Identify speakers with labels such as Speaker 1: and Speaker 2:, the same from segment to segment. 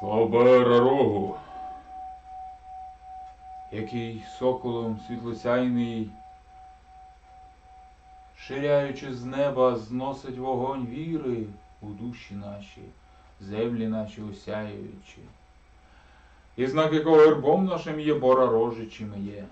Speaker 1: Слава рогу, який соколом світлосяйний, ширяючи з неба, зносить вогонь віри у душі наші, землі наші осяюючи. І знак якого гербом нашим є бора рожичим є.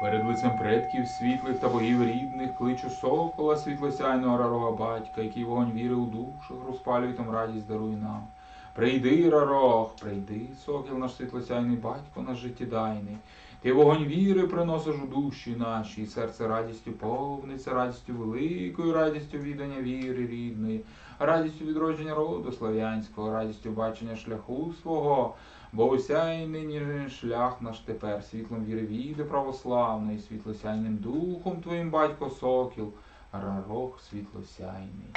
Speaker 1: Перед лицем предків світлих та богів рідних кличу сокола світлосяйного рарога батька, який вогонь віри у душах розпалює там радість даруй нам. Прийди, рарог, прийди, сокіл наш світлосяйний батько наш життєдайний. Ти вогонь віри приносиш у душі наші, серце радістю повниться, радістю великою, радістю віддання віри рідної, радістю відродження роду слав'янського, радістю бачення шляху свого. Бо осяйний ніжний шлях наш тепер, світлом віри віди православної, світлосяйним духом твоїм батько сокіл, рарох світлосяйний.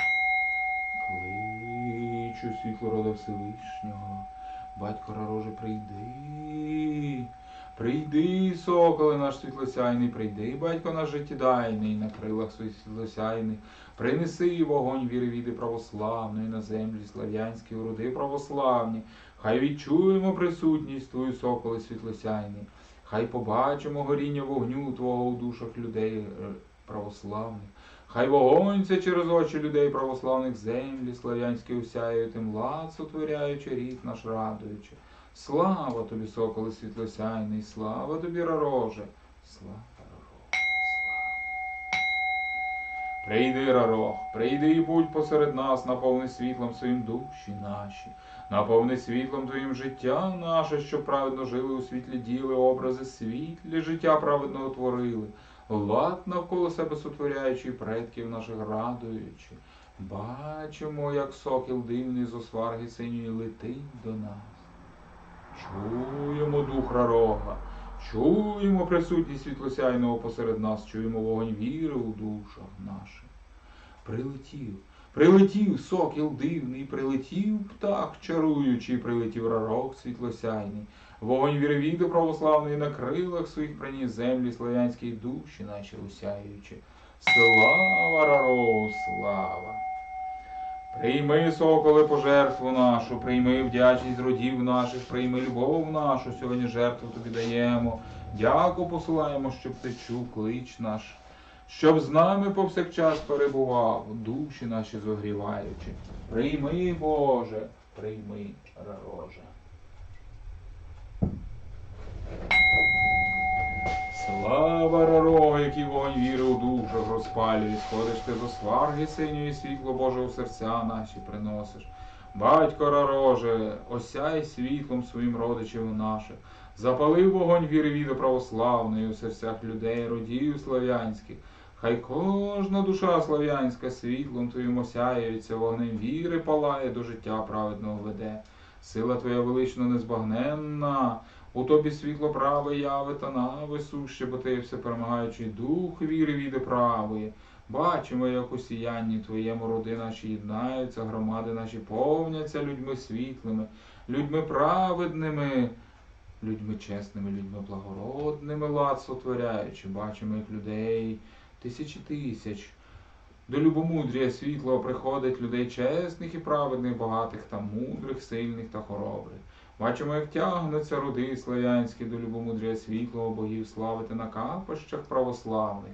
Speaker 1: Кличу світло рода Всевишнього, батько рароже, прийди. Прийди, соколе наш світлосяйний, прийди, батько наш життєдайний, на крилах своїх світлосяйних, принеси вогонь віри віди православної на землі слав'янські уроди православні. Хай відчуємо присутність Твою, соколе світлосяйний, хай побачимо горіння вогню Твого у душах людей е, православних. Хай вогонь це через очі людей православних землі слав'янські осяє, тим лад сотворяючи рід наш радуючи. Слава тобі, соколе світлосяйний, слава тобі, рароже, слава рароже, слава. Прийди, рарох, прийди і будь посеред нас, наповни світлом своїм душі наші, наповни світлом твоїм життя наше, що праведно жили у світлі діли, образи світлі, життя праведного творили, лад навколо себе сотворяючи, і предків наших радуючи. Бачимо, як сокіл дивний з осварги синьої летить до нас. Чуємо дух рарога, чуємо присутність світлосяйного посеред нас, чуємо вогонь віри у душах наших. Прилетів, прилетів сокіл дивний, прилетів птах чаруючий, прилетів рарог світлосяйний. Вогонь віри віди православної на крилах своїх приніс землі славянські душі наші усяючи. Слава рарогу, слава! Прийми, соколе, пожертву нашу, прийми вдячність родів наших, прийми любов нашу, сьогодні жертву тобі даємо. Дяку посилаємо, щоб ти чув клич наш, щоб з нами повсякчас перебував, душі наші зогріваючи. Прийми, Боже, прийми, рароже. Слава рарого, який вогонь віри у душах розпалює, сходиш ти до сварги синьої світло Боже у серця наші приносиш. Батько рароже, осяй світлом своїм родичів наших, запали вогонь віри віди православної у серцях людей, родів слав'янських. Хай кожна душа слав'янська світлом твоїм осяється, вогнем віри палає, до життя праведного веде. Сила твоя велично незбагненна, у тобі світло праве яви та бо ти все перемагаючий дух віри віди правої. Бачимо, як у сіянні твоєму роди наші єднаються, громади наші повняться людьми світлими, людьми праведними, людьми чесними, людьми благородними, лад сотворяючи. Бачимо, як людей тисячі тисяч. До любомудрія світлого приходить людей чесних і праведних, багатих та мудрих, сильних та хоробрих. Бачимо, як тягнуться роди славянські до любомудрія світлого богів славити на капищах православних.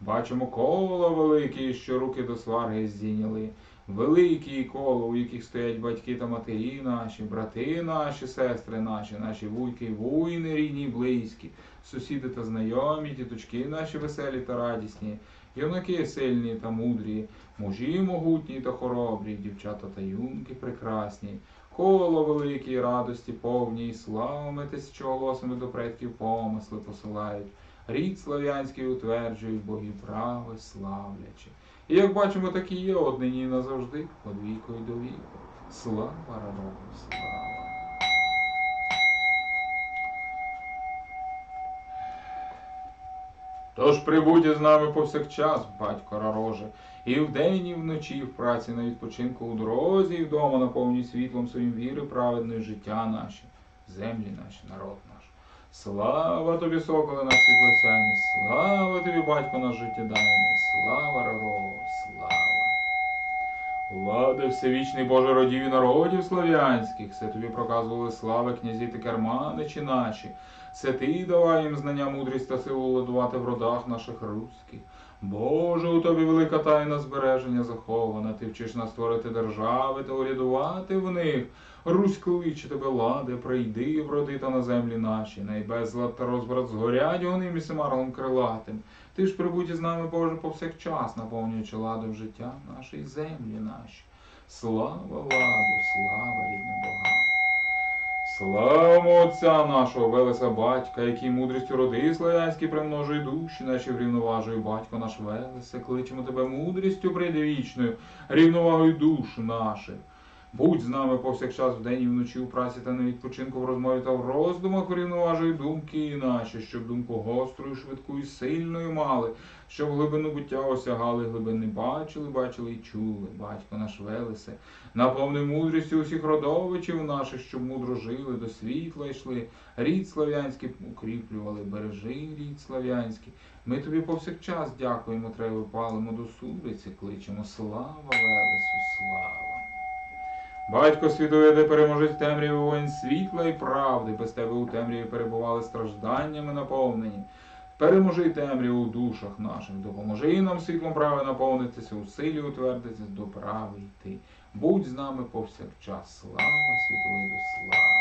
Speaker 1: Бачимо кола великі, що руки до сварги здійняли. Великі коло, у яких стоять батьки та матері наші, брати наші, сестри наші, наші вуйки вуйни, рідні й близькі, сусіди та знайомі, тіточки наші веселі та радісні, юнаки сильні та мудрі, мужі могутні та хоробрі, дівчата та юнки прекрасні. Коло великій радості повній і славами тисячоголосими до предків помисли посилають. Рід слав'янський утверджують, богів прави славлячи. І як бачимо, так і є однині назавжди, подвійкою до віку. Слава рарогу, слава. Тож прибудь із нами повсякчас, батько рароже, і вдень, і вночі, і в праці на відпочинку у дорозі, і вдома наповнюй світлом своїм віри праведної життя наше, землі наші, народ наш. Слава тобі, соколе наш світлосяйний, слава тобі, батько наш життєдайний, слава рарогу, слава. Влади, всевічний Боже родів і народів слав'янських, все тобі проказували слави князі та керманичі наші. Все ти давай їм знання, мудрість та силу ладувати в родах наших руських. Боже, у тобі велика тайна збереження захована, ти вчиш нас створити держави та урядувати в них. Русь кличе тебе, ладе, прийди, вроди та на землі наші, найбезлад та розбрат згорять гоним і семарлом крилатим. Ти ж прибудь із нами, Боже, повсякчас, наповнюючи ладом життя нашої землі наші. Слава ладу, слава рідним богам. Слава Отця нашого, Велеса Батька, який мудрістю роди славянські примножує душі, наші врівноважує батько наш Велесе, кличемо тебе мудрістю предвічною, рівновагою душ наших. Будь з нами повсякчас вдень і вночі у праці та на відпочинку в розмові та в роздумах урівноважуй думки наші, щоб думку гострою, швидку і сильною мали, щоб глибину буття осягали, глибини бачили, бачили і чули. Батько наш Велесе, наповни мудрістю усіх родовичів наших, щоб мудро жили, до світла йшли, рід слав'янський укріплювали, бережи рід слав'янський. Ми тобі повсякчас дякуємо, треба палимо до судиці, кличемо слава Велесу, слава. Батько світовиде переможить темряві воїн світла і правди, без тебе у темряві перебували стражданнями наповнені. Переможи темряву у душах наших, допоможи і нам світлом прави наповнитися, у силі утвердитися, до прави йти. Будь з нами повсякчас. Слава світовиду, слава.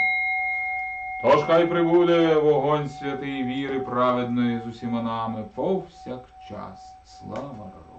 Speaker 1: Тож хай прибуде вогонь святий віри праведної з усіма нами повсякчас. Слава Рору.